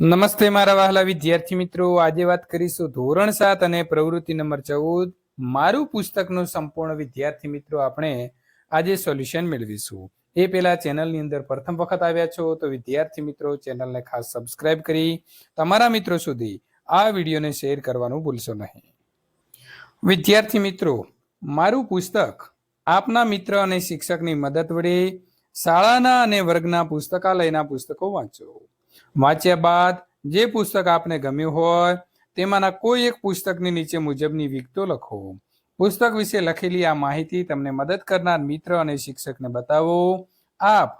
નમસ્તે મારા વહાલા વિદ્યાર્થી મિત્રો. આજે વાત કરીશું ધોરણ સાત અને પ્રવૃત્તિ નંબર ચૌદ. મારું પુસ્તકનું સંપૂર્ણ વિદ્યાર્થી મિત્રો આપણે આજે સોલ્યુશન મેળવીશું. એ પહેલા ચેનલની અંદર પ્રથમ વખત આવ્યા છો તો વિદ્યાર્થી મિત્રો ચેનલને ખાસ સબસ્ક્રાઇબ કરી તમારા મિત્રો સુધી આ વિડીયોને શેર કરવાનું ભૂલશો નહીં. વિદ્યાર્થી મિત્રો, મારું પુસ્તક આપના મિત્ર અને શિક્ષકની મદદ વડે શાળાના અને વર્ગના પુસ્તકાલયના પુસ્તકો વાંચો. વાંચ્યા બાદ જે પુસ્તક આપને ગમ્યું હોય, તેમાંના કોઈ એક પુસ્તકની નીચે મુજબની વિગતો લખો. પુસ્તક વિશે લખેલી આ માહિતી તમને મદદ કરનાર મિત્ર અને શિક્ષકને બતાવો. આપ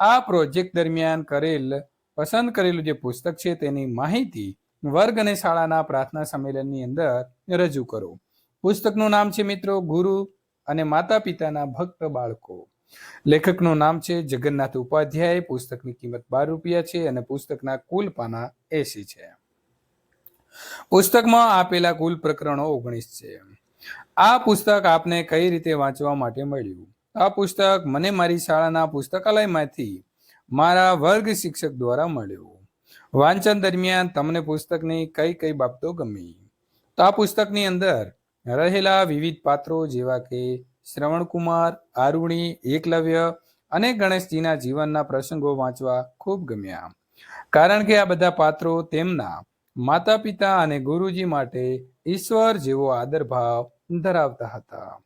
આ પ્રોજેક્ટ દરમિયાન કરેલ, પસંદ કરેલું જે પુસ્તક છે તેની માહિતી વર્ગ અને શાળાના પ્રાર્થના સંમેલનની અંદર રજૂ કરો. પુસ્તકનું નામ છે મિત્રો ગુરુ અને માતા પિતાના ભક્ત બાળકો. લેખકનું નામ છે જગન્નાથ ઉપાધ્યાય, પુસ્તકની કિંમત બાર રૂપિયા છે અને પુસ્તકના કુલ પાના એસી છે. પુસ્તકમાં આપેલા કુલ પ્રકરણો ઓગણીસ છે. આ પુસ્તક આપને કઈ રીતે વાંચવા માટે મળ્યું? આ પુસ્તક મને મારી શાળાના પુસ્તકાલયમાંથી મારા વર્ગ શિક્ષક દ્વારા મળ્યું. વાંચન દરમિયાન તમને પુસ્તકની કઈ કઈ બાબતો ગમી? તો આ પુસ્તકની અંદર રહેલા વિવિધ પાત્રો જેવા કે શ્રવણકુમાર, આરુણી, એકલવ્ય અને ગણેશજીના જીવનના પ્રસંગો વાંચવા ખૂબ ગમ્યા. કારણ કે આ બધા પાત્રો તેમના માતા પિતા અને ગુરુજી માટે ઈશ્વર જેવો આદર ભાવ ધરાવતા હતા.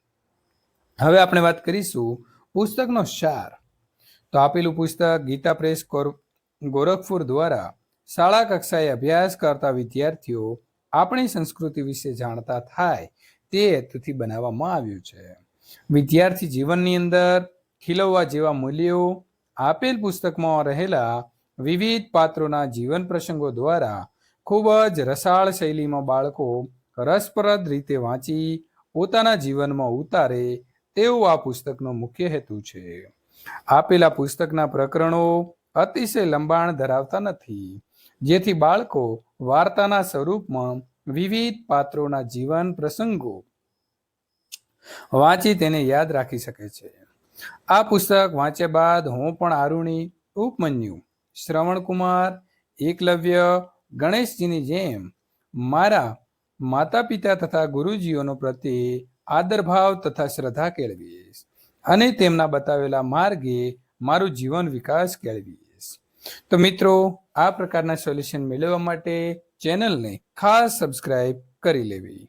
હવે આપણે વાત કરીશું પુસ્તકનો સાર. તો આપેલું પુસ્તક ગીતા પ્રેસ ગોરખપુર દ્વારા શાળા કક્ષાએ અભ્યાસ કરતા વિદ્યાર્થીઓ આપણી સંસ્કૃતિ વિશે જાણતા થાય તે હેતુથી બનાવવામાં આવ્યું છે. વિદ્યાર્થી જીવનની અંદર ખીલવવા જેવા મૂલ્યો આપેલ પુસ્તકમાં રહેલા વિવિધ પાત્રોના જીવન પ્રસંગો દ્વારા ખૂબ જ રસાળ શૈલીમાં બાળકો રસપ્રદ રીતે વાંચી પોતાના જીવનમાં ઉતારે તેવો આ પુસ્તકનો મુખ્ય હેતુ છે. આપેલા પુસ્તકના પ્રકરણો અતિશય લંબાણ ધરાવતા નથી, જેથી બાળકો વાર્તાના સ્વરૂપમાં વિવિધ પાત્રોના જીવન પ્રસંગો વાંચી તેને યાદ રાખી શકે છે. આ પુસ્તક વાંચ્યા બાદ હું પણ આરુણી ઉપમન્યુ, શ્રવણકુમાર, એકલવ્ય, ગણેશજીની જેમ મારા માતા પિતા તથા ગુરુજીઓનો પ્રત્યે આદરભાવ તથા શ્રદ્ધા કેળવીશ અને તેમના બતાવેલા માર્ગે મારું જીવન વિકાસ કેળવીશ. તો મિત્રો, આ પ્રકારના સોલ્યુશન મેળવવા માટે ચેનલને ખાસ સબસ્ક્રાઈબ કરી લેવી.